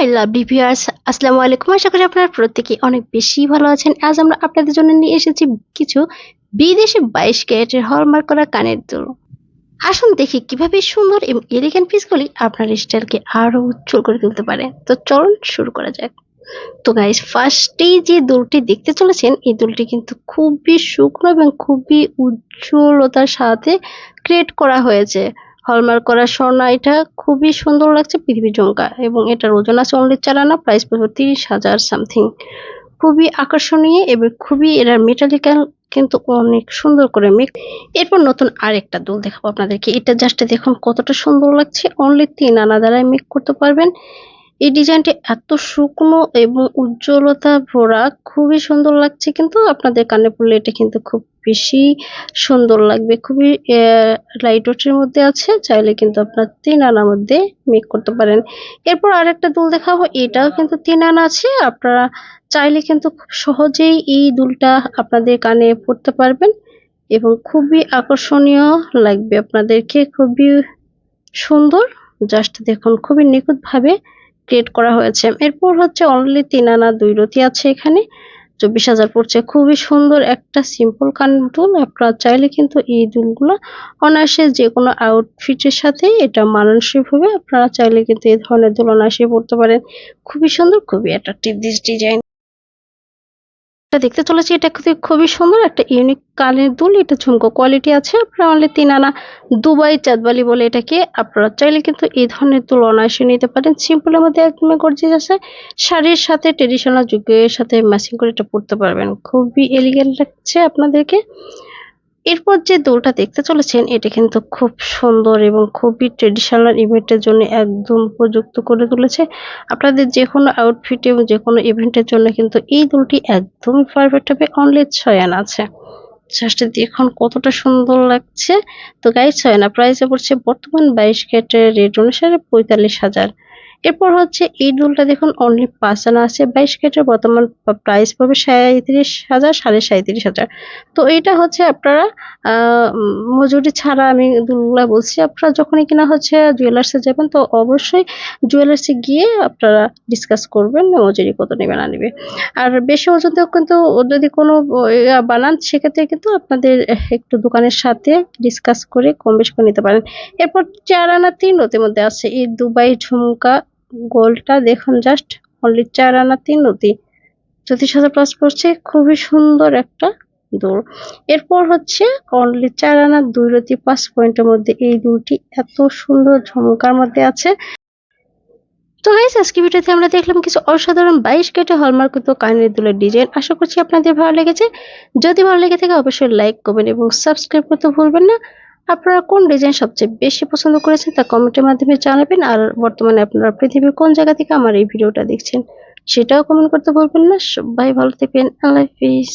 My lovely viewers. আসসালামু আলাইকুম। আশা করি আপনারা প্রত্যেকেই অনেক বেশি ভালো আছেন। আজ আমরা আপনাদের জন্য নিয়ে এসেছি কিছু বিদেশি বাইশ ক্যারেটের হলমার্ক করা কানের দুল। আসুন দেখি কীভাবে সুন্দর এবং এলিগেন্ট পিসগুলি আপনার স্টাইলকে আরও উজ্জ্বল করে তুলতে পারে। তো চলুন শুরু করা যাক। তো গাইস ফার্স্টেই যে দুলটি দেখতে চলেছেন, এই দুলটি কিন্তু খুবই শুকনো এবং খুবই উজ্জ্বলতার সাথে ক্রিয়েট করা হয়েছে। হলমার্ক করা স্বর্ণা, এটা খুবই সুন্দর লাগছে পৃথিবী জঙ্কা এবং এটার ওজন আছে অনলি চার আনা প্রাইস পড়বে তিরিশ হাজার সামথিং খুবই আকর্ষণীয় এবং খুবই এরা মেটালিক্যাল কিন্তু অনেক সুন্দর করে মেক এরপর নতুন আরেকটা দোল দেখাবো আপনাদেরকে, এটা জাস্ট দেখুন কতটা সুন্দর লাগছে। অনলি তিন আনা দ্বারাই মেক করতে পারবেন। এই ডিজাইনটি এত শুকনো এবং উজ্জ্বলতা ভরা, খুবই সুন্দর লাগছে কিন্তু আপনাদের কানে পড়লে এটা কিন্তু খুব বেশি সুন্দর লাগবে। খুবই লাইট ওয়েটের মধ্যে আছে, চাইলে কিন্তু আপনার তিন আনার মধ্যে মেক করতে পারেন। এরপর আরেকটা দুল দেখাবো, এটাও কিন্তু তিন আনা আছে, আপনারা চাইলে কিন্তু খুব সহজেই এই দুলটা আপনাদের কানে পড়তে পারবেন এবং খুবই আকর্ষণীয় লাগবে। আপনাদেরকে খুবই সুন্দর জাস্ট দেখুন, খুবই নিখুঁতভাবে ক্রিয়েট করা হয়েছে। এরপর হচ্ছে অনলি তিন আনা দুই রতি আছে এখানে। চব্বিশ হাজার পড়ছে। খুবই সুন্দর একটা সিম্পল কান্ডুল আপনারা চাইলে কিন্তু এই দুলগুলো অনায়াসে যে কোনো আউটফিটের সাথে এটা মানসিক হবে আপনারা চাইলে কিন্তু এই ধরনের দুল অনায়াসে পড়তে পারেন। খুবই সুন্দর, খুবই অ্যাট্রাকটিভ দিস ডিজাইন এটা দেখতে চলেছি, এটা খুবই সুন্দর একটা ইউনিক কানের দুল, এটা ঝুমকো কোয়ালিটি আছে। আপনারা অনলি তিন আনা দুবাই চাঁদবালি বলে এটাকে আপনারা চাইলে কিন্তু এই ধরনের দুল অনায়াসে নিতে পারেন। সিম্পলের মধ্যে একদমই গর্জিয়াস আছে। শাড়ির সাথে ট্রেডিশনাল যুগের সাথে ম্যাচিং করে এটা পরতে পারবেন। খুবই এলিগেন্ট লাগছে আপনাদেরকে। এরপর যে দোলটা দেখতে চলেছেন, এটা কিন্তু খুব সুন্দর এবং খুবই ট্রেডিশনাল ইভেন্টের জন্য একদম উপযুক্ত করে তুলেছে। আপনাদের যে কোনো আউটফিট এবং যে কোনো ইভেন্টের জন্য কিন্তু এই দুলটি একদমই পারফেক্ট হবে অনলি ছয় আনা আছে। জাস্ট দেখুন কতটা সুন্দর লাগছে। তো গাইজ ছয় আনা প্রাইসে পড়ছে বর্তমান বাইশ ক্যারেটের রেট অনুসারে পঁয়তাল্লিশ হাজার। এরপর হচ্ছে এই দুলটা দেখুন অনলি পাঁচ আনা আছে। বাইশ কেটের বর্তমান প্রাইস পড়বে সাঁত্রিশ হাজার, সাড়ে সাঁত্রিশ হাজার। তো এটা হচ্ছে আপনারা মজুরি ছাড়া আমি দুলগুলা বলছি। আপনারা যখনই কিনা হচ্ছে জুয়েলার্সে যাবেন, তো অবশ্যই জুয়েলার্সে গিয়ে আপনারা ডিসকাস করবেন মজুরি কত নেবে না নেবে আর বেশি ওজনতেও কিন্তু যদি কোনো বানান, সেক্ষেত্রে কিন্তু আপনাদের একটু দোকানের সাথে ডিসকাস করে কম বেশি করে নিতে পারেন। এরপর চার আনা তিন রতির মধ্যে আছে। এই দুবাই, ঝুমকা গোলটা দেখুন জাস্ট অনলি চার আনা তিন নদী চৌত্রিশ হাজার প্লাস পড়ছে, খুবই সুন্দর একটা দৌড়। এরপর হচ্ছে অনলি চার আনা, দুই রতি পাঁচ পয়েন্টের মধ্যে এই দুটি এত সুন্দর ঝমকার মধ্যে আছে। তো গাইস আজকে ভিডিওতে আমরা দেখলাম কিছু অসাধারণ বাইশ কেটে হলমার্কিত কানের দুলের ডিজাইন আশা করছি আপনাদের ভালো লেগেছে। যদি ভালো লেগে থাকে, অবশ্যই লাইক করবেন এবং সাবস্ক্রাইব করতে ভুলবেন না। আপনারা কোন ডিজাইন সবচেয়ে বেশি পছন্দ করেছেন তা কমেন্টের মাধ্যমে জানাবেন। আর বর্তমানে আপনারা পৃথিবীর কোন জায়গা থেকে আমার এই ভিডিওটা দেখছেন, সেটাও কমেন্ট করতে বলবেন না। সবাই ভালো থাকবেন। আল্লাহ হাফিজ।